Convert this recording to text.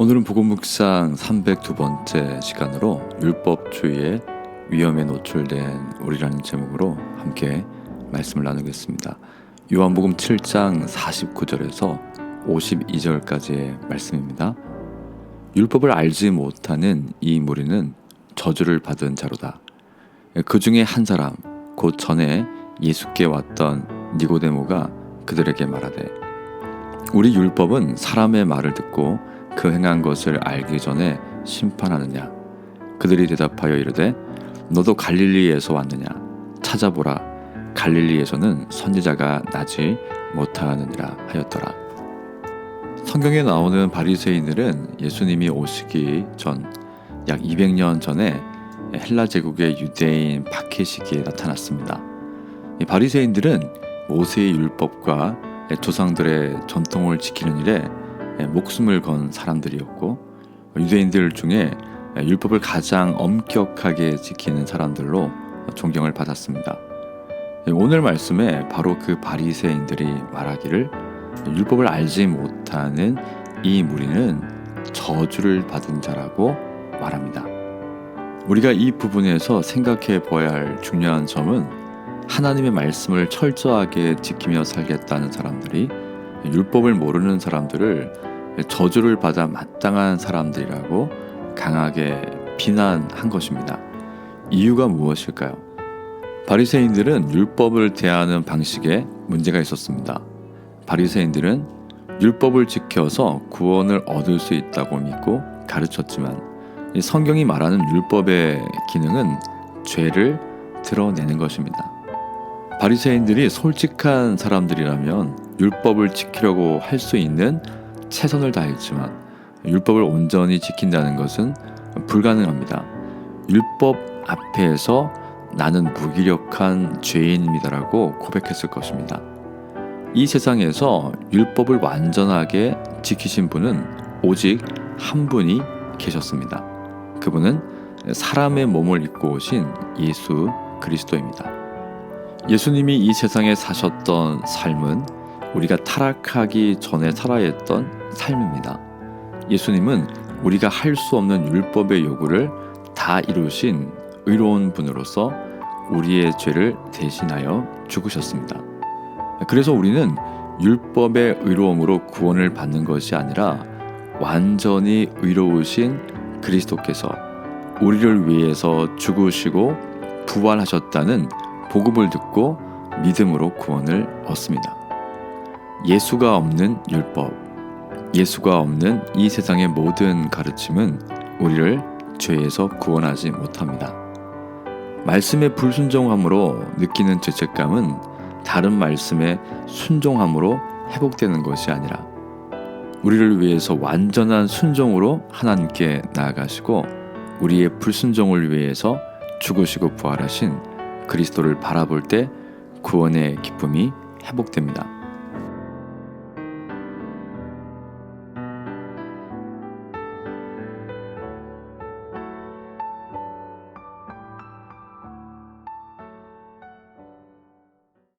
오늘은 복음 묵상 302번째 시간으로 율법주의의 위험에 노출된 우리라는 제목으로 함께 말씀을 나누겠습니다. 요한복음 7장 49절에서 52절까지의 말씀입니다. 율법을 알지 못하는 이 무리는 저주를 받은 자로다. 그 중에 한 사람 곧 전에 예수께 왔던 니고데모가 그들에게 말하되 우리 율법은 사람의 말을 듣고 그 행한 것을 알기 전에 심판하느냐? 그들이 대답하여 이르되 너도 갈릴리에서 왔느냐? 찾아보라. 갈릴리에서는 선지자가 나지 못하느니라. 하였더라. 성경에 나오는 바리새인들은 예수님이 오시기 전 약 200년 전에 헬라 제국의 유대인 박해 시기에 나타났습니다. 이 바리새인들은 모세의 율법과 조상들의 전통을 지키는 일에 목숨을 건 사람들이었고 유대인들 중에 율법을 가장 엄격하게 지키는 사람들로 존경을 받았습니다. 오늘 말씀에 바로 그 바리새인들이 말하기를 율법을 알지 못하는 이 무리는 저주를 받은 자라고 말합니다. 우리가 이 부분에서 생각해 보아야 할 중요한 점은 하나님의 말씀을 철저하게 지키며 살겠다는 사람들이 율법을 모르는 사람들을 저주를 받아 마땅한 사람들이라고 강하게 비난한 것입니다. 이유가 무엇일까요? 바리새인들은 율법을 대하는 방식에 문제가 있었습니다. 바리새인들은 율법을 지켜서 구원을 얻을 수 있다고 믿고 가르쳤지만 성경이 말하는 율법의 기능은 죄를 드러내는 것입니다. 바리새인들이 솔직한 사람들이라면 율법을 지키려고 할 수 있는 최선을 다했지만 율법을 온전히 지킨다는 것은 불가능합니다. 율법 앞에서 나는 무기력한 죄인입니다라고 고백했을 것입니다. 이 세상에서 율법을 완전하게 지키신 분은 오직 한 분이 계셨습니다. 그분은 사람의 몸을 입고 오신 예수 그리스도입니다. 예수님이 이 세상에 사셨던 삶은 우리가 타락하기 전에 살아야 했던 삶입니다. 예수님은 우리가 할 수 없는 율법의 요구를 다 이루신 의로운 분으로서 우리의 죄를 대신하여 죽으셨습니다. 그래서 우리는 율법의 의로움으로 구원을 받는 것이 아니라 완전히 의로우신 그리스도께서 우리를 위해서 죽으시고 부활하셨다는 복음을 듣고 믿음으로 구원을 얻습니다. 예수가 없는 율법, 예수가 없는 이 세상의 모든 가르침은 우리를 죄에서 구원하지 못합니다. 말씀의 불순종함으로 느끼는 죄책감은 다른 말씀의 순종함으로 회복되는 것이 아니라 우리를 위해서 완전한 순종으로 하나님께 나아가시고 우리의 불순종을 위해서 죽으시고 부활하신 그리스도를 바라볼 때 구원의 기쁨이 회복됩니다.